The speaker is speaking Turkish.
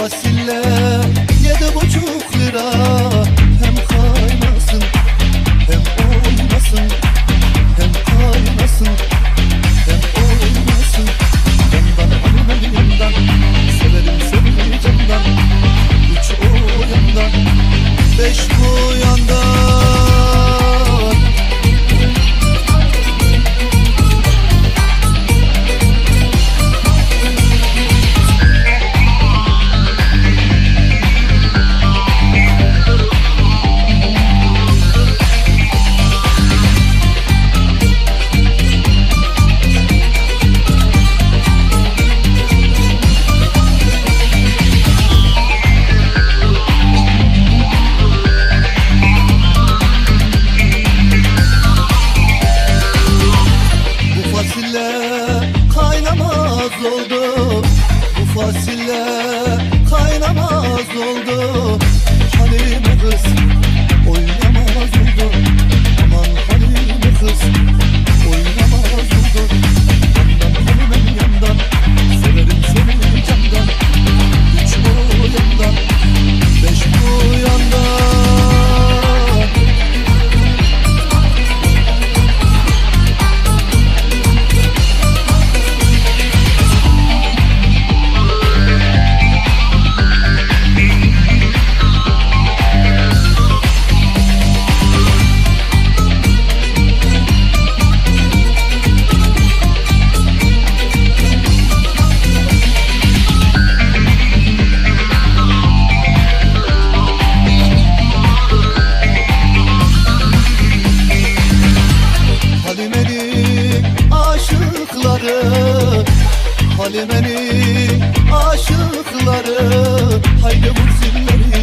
fasille Yedi buçuk lira. Hem kaynasın Hem oynasın Hem kaynasın Hem oynasın Yandan hanımın yandan Severim seni candan Üç o yandan Beş bu yandan fasille kaynamaz oldum bu fasille Halimeni aşıkları Haydi vur zilleri.